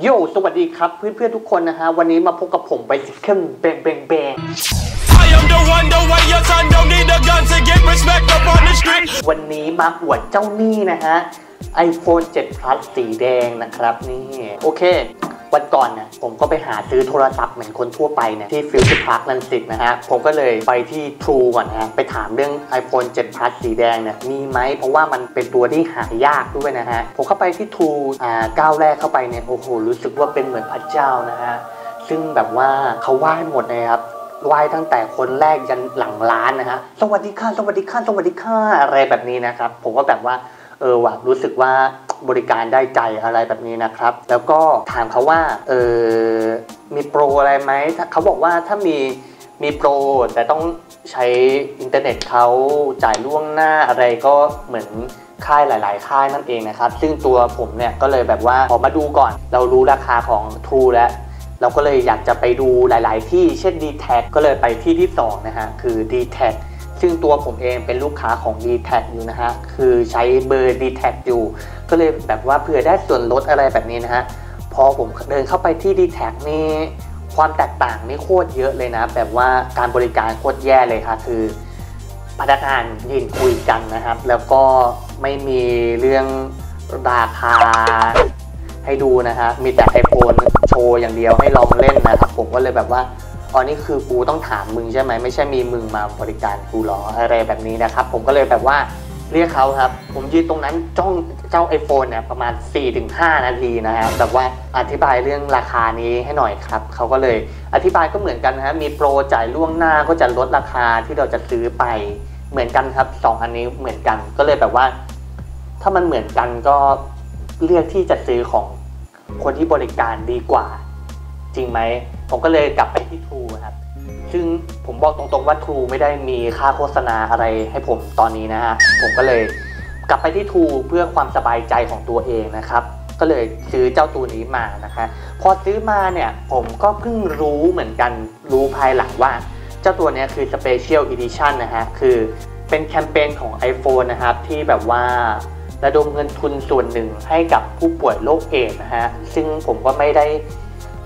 โยสวัสดีครับเพื่อนๆทุกคนนะฮะ วันนี้มาพบกับผมไปซิเคิลแบงแบงแบงวันนี้มาอวดเจ้าหนี้นะฮะ iPhone 7 Plus สีแดงนะครับนี่ โอเค วันก่อนเนี่ยผมก็ไปหาซื้อโทรศัพท์เหมือนคนทั่วไปเนี่ยที่ฟิวเจอร์พาร์คลันสิตนะฮะผมก็เลยไปที่ True ก่อนะฮะไปถามเรื่อง iPhone 7 Plus สีแดงเนี่ยมีไหมเพราะว่ามันเป็นตัวที่หายากด้วยนะฮะผมเข้าไปที่ True อ่าก้าวแรกเข้าไปเนี่ยโอ้โหรู้สึกว่าเป็นเหมือนพระเจ้านะฮะซึ่งแบบว่าเขาไหว้หมดเลยครับไหว้ตั้งแต่คนแรกยันหลังร้านนะฮะสวัสดีค่ะสวัสดีค่ะสวัสดีค่ะอะไรแบบนี้นะครับผมก็แบบว่าเออว่ะรู้สึกว่า บริการได้ใจอะไรแบบนี้นะครับ แล้วก็ถามเขาว่าเออมีโปรอะไรไหมเขาบอกว่าถ้ามีมีโปรแต่ต้องใช้อินเทอร์เน็ตเขาจ่ายล่วงหน้าอะไรก็เหมือนค่ายหลาย ๆ ค่ายนั่นเองนะครับ ซึ่งตัวผมเนี่ยก็เลยแบบว่าขอมาดูก่อน เรารู้ราคาของ True แล้ว เราก็เลยอยากจะไปดูหลาย ๆ ที่เช่น d t แทก็เลยไปที่ที่2นะฮะคือ d t แท ซึ่งตัวผมเองเป็นลูกค้าของ d t แทอยู่นะฮะ คือใช้เบอร์ d t แทอยู่ ก็เลยแบบว่าเผื่อได้ส่วนลดอะไรแบบนี้นะฮะ พอผมเดินเข้าไปที่ d t แทนี่ความแตกต่างนี่โคตรเยอะเลยนะ แบบว่าการบริการโคตรแย่เลยค่ะ คือ พนักงานยืนคุยกันนะครับ แล้วก็ไม่มีเรื่องราคาให้ดูนะฮะ มีแต่ iPhone โชว์อย่างเดียวให้ลองเล่นนะครับ ผมก็เลยแบบว่า อ๋อนี่คือกูต้องถามมึงใช่ไหมไม่ใช่มีมึงมาบริการกูหรออะไรแบบนี้นะครับ ผมก็เลยแบบว่าเรียกเขาครับ ผมยืนตรงนั้นจ้องเจ้า iPhone เนี่ยประมาณ 4-5 นาทีนะฮะแบบว่าอธิบายเรื่องราคานี้ให้หน่อยครับเขาก็เลยอธิบายก็เหมือนกันนะฮะมีโปรจ่ายล่วงหน้าก็จะลดราคาที่เราจะซื้อไปเหมือนกันครับสองอันนี้เหมือนกันก็เลยแบบว่า ถ้ามันเหมือนกันก็เลือกที่จะซื้อของคนที่บริการดีกว่า จริงไหมผมก็เลยกลับไปที่ ซึ่งผมบอกตรงๆว่า True ไม่ได้มีค่าโฆษณาอะไรให้ผมตอนนี้นะฮะ ผมก็เลยกลับไปที่ True เพื่อความสบายใจของตัวเองนะครับ ก็เลยซื้อเจ้าตัวนี้มานะคะ พอซื้อมาเนี่ยผมก็เพิ่งรู้เหมือนกันรู้ภายหลังว่า เจ้าตัวนี้คือ Special Edition นะฮะ คือเป็นแคมเปญของ iPhone นะครับ ที่แบบว่าระดมเงินทุนส่วนหนึ่งให้กับผู้ป่วยโรคเอดนะฮะ ซึ่งผมก็ไม่ได้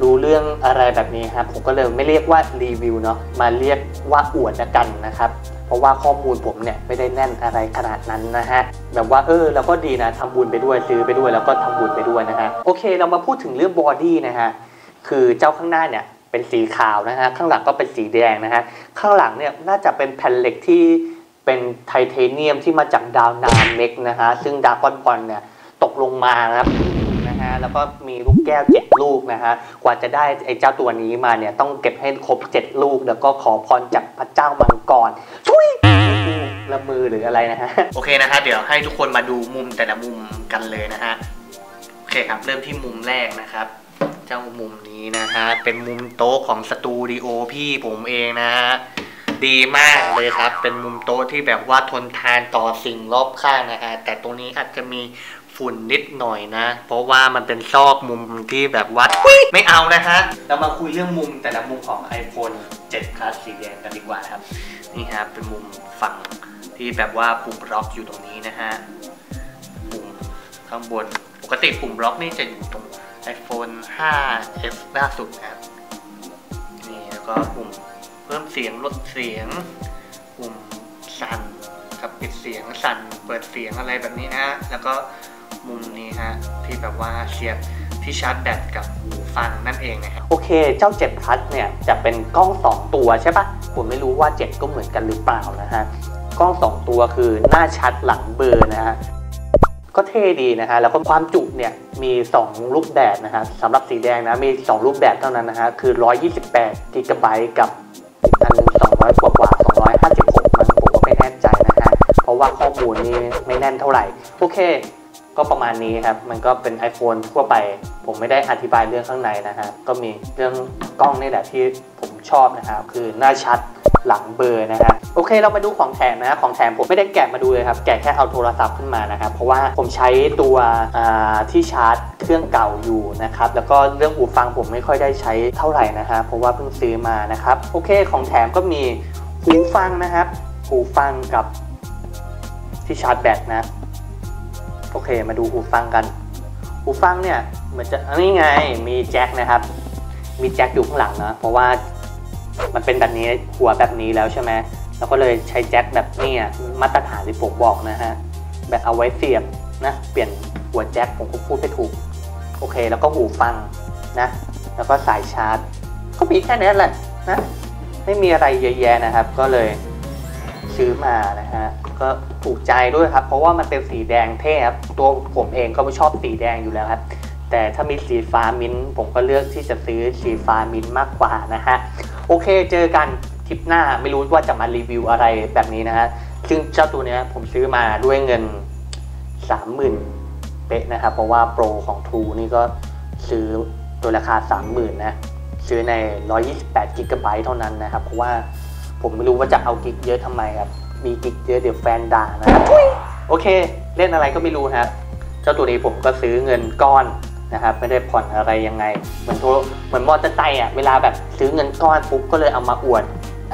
รู้เรื่องอะไรแบบนี้ครับผมก็เลยไม่เรียกว่ารีวิวเนาะมาเรียกว่าอวดละกันนะครับ เพราะว่าข้อมูลผมเนี่ยไม่ได้แน่นอะไรขนาดนั้นนะฮะแบบว่าเออเราก็ดีนะทำบุญไปด้วยซื้อไปด้วยแล้วก็ทำบุญไปด้วยนะฮะโอเค เรามาพูดถึงเรื่องบอดี้นะฮะคือเจ้าข้างหน้าเนี่ยเป็นสีขาวนะฮะข้างหลังก็เป็นสีแดงนะฮะข้างหลังเนี่ยน่าจะเป็นแผ่นเหล็กที่เป็นไทเทเนียมที่มาจากดาวนานเม็กนะฮะซึ่งดาร์กอนบอลเนี่ยตกลงมานะครับะแล้วก็มีลูกแก้วเจ็ดลูกนะฮะกว่าจะได้ไอ้เจ้าตัวนี้มาเนี่ยต้องเก็บให้ครบเจ็ดลูก แล้วก็ขอพรจากพระเจ้ามังกรทุยละมือหรืออะไรนะฮะโอเคนะฮะเดี๋ยวให้ทุกคนมาดูมุมแต่ละมุมกันเลยนะฮะโอเคครับเริ่มที่มุมแรกนะครับเจ้ามุมนี้นะฮะเป็นมุมโต๊ะของสตูดิโอพี่ผมเองนะฮะดีมากเลยครับ เป็นมุมโต๊ะที่แบบว่าทนทานต่อสิ่งรอบข้างนะฮะแต่ตรงนี้อาจจะมี ฝุ่นนิดหน่อยนะ เพราะว่ามันเป็นซอกมุมที่แบบว่าไม่เอานะฮะเรามาคุยเรื่องมุมแต่ละมุมของ iPhone 7 Plus สีแดงกันดีกว่าครับ นี่ครับเป็นมุมฝั่งที่แบบว่าปุ่มล็อกอยู่ตรงนี้นะฮะปุ่มข้างบนปกติปุ่มล็อกนี่จะอยู่ตรง iPhone 5s ล่าสุดนะครับนี่แล้วก็ปุ่มเพิ่มเสียงลดเสียง ปุ่มสั่นกับปิดเสียงสั่นเปิดเสียงอะไรแบบนี้นะฮะแล้วก็ มุมนี้ฮะที่แบบว่าเสียบที่ชาร์จแบตกับหูฟังนั่นเองนะครับโอเค เจ้า7 Plus เนี่ยจะเป็นกล้อง 2 ตัวใช่ปะผมไม่รู้ว่า 7 ก็เหมือนกันหรือเปล่านะฮะกล้อง 2 ตัวคือหน้าชัดหลังเบลอร์นะฮะก็เท่ดีนะฮะแล้วก็ความจุเนี่ยมี 2 รูปแบบนะฮะสำหรับสีแดงนะมี 2 รูปแบบเท่านั้นนะฮะคือ 128กิกะไบต์กับอันหนึง200กว่ากว่า256มันผมก็ไม่แน่ใจนะฮะเพราะว่าข้อมูลนี่ไม่แน่นเท่าไหร่โอเค ก็ประมาณนี้ครับ มันก็เป็น iPhone ทั่วไป ผมไม่ได้อธิบายเรื่องข้างในนะฮะ ก็มีเรื่องกล้องนี่แหละที่ผมชอบนะครับ คือหน้าชัดหลังเบอร์นะฮะโอเค เรามาดูของแถมนะ ของแถมผมไม่ได้แกะมาดูเลยครับ แกะแค่เอาโทรศัพท์ขึ้นมานะครับ เพราะว่าผมใช้ตัวที่ชาร์จเครื่องเก่าอยู่นะครับ แล้วก็เรื่องหูฟังผมไม่ค่อยได้ใช้เท่าไหร่นะฮะ เพราะว่าเพิ่งซื้อมานะครับ โอเค ของแถมก็มีหูฟังนะครับ หูฟังกับที่ชาร์จแบตนะ เค มาดูหูฟังกัน หูฟังเนี่ยเหมือนจะอันนี้ไงมีแจ็คนะครับ มีแจ็คอยู่ข้างหลังนะเพราะว่ามันเป็นแบบนี้หัวแบบนี้แล้วใช่ไหมแล้วก็เลยใช้แจ็คแบบนี้มาตรฐานที่ผมบอกนะฮะแบบเอาไว้เสียบนะเปลี่ยนหัวแจ็คผมก็พูดไม่ถูกโอเค แล้วก็หูฟังนะแล้วก็สายชาร์จ ก็มีแค่นี้แหละนะไม่มีอะไรเยอะแยะนะครับ ก็เลย ซื้อมานะฮะก็ถูกใจด้วยครับ เพราะว่ามันเป็นสีแดงเท่ครับตัวผมเองก็ไม่ชอบสีแดงอยู่แล้วครับ แต่ถ้ามีสีฟ้ามิ้นผมก็เลือกที่จะซื้อสีฟ้ามิ้นมากกว่านะฮะโอเคเจอกันคลิปหน้าไม่รู้ว่าจะมารีวิวอะไรแบบนี้นะฮะซึ่งเจ้าตัวเนี้ยผมซื้อมาด้วยเงิน 30,000 เป๊ะนะครับ เพราะว่าโปรของ True นี่ก็ซื้อตัวราคา 30,000 นะ ซื้อใน 128กิกะไบต์เท่านั้นนะครับ เพราะว่า ผมไม่รู้ว่าจะเอากิ๊กเยอะทำไมครับ มีกิ๊กเยอะเดี๋ยวแฟนด่านะครับโอเค เล่นอะไรก็ไม่รู้ครับเจ้าตัวนี้ผมก็ซื้อเงินก้อนนะครับไม่ได้ผ่อนอะไรยังไง เหมือนโทรเหมือนมอเตอร์ไซค์อะเวลาแบบซื้อเงินก้อนปุ๊บก็เลยเอามาอวด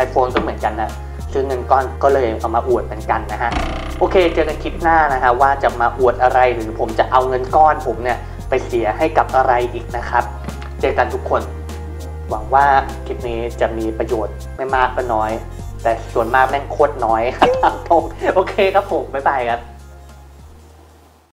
iPhone ก็เหมือนกันนะซื้อเงินก้อนก็เลยเอามาอวดเหมือนกันนะฮะโอเค เจอกันคลิปหน้านะฮะว่าจะมาอวดอะไรหรือผมจะเอาเงินก้อนผมเนี่ยไปเสียให้กับอะไรอีกนะครับ เจอกันทุกคน หวังว่าคลิปนี้จะมีประโยชน์ไม่มากก็น้อย แต่ส่วนมากแม่งโคตรน้อยครับผมโอเคครับผม บ๊ายบายครับ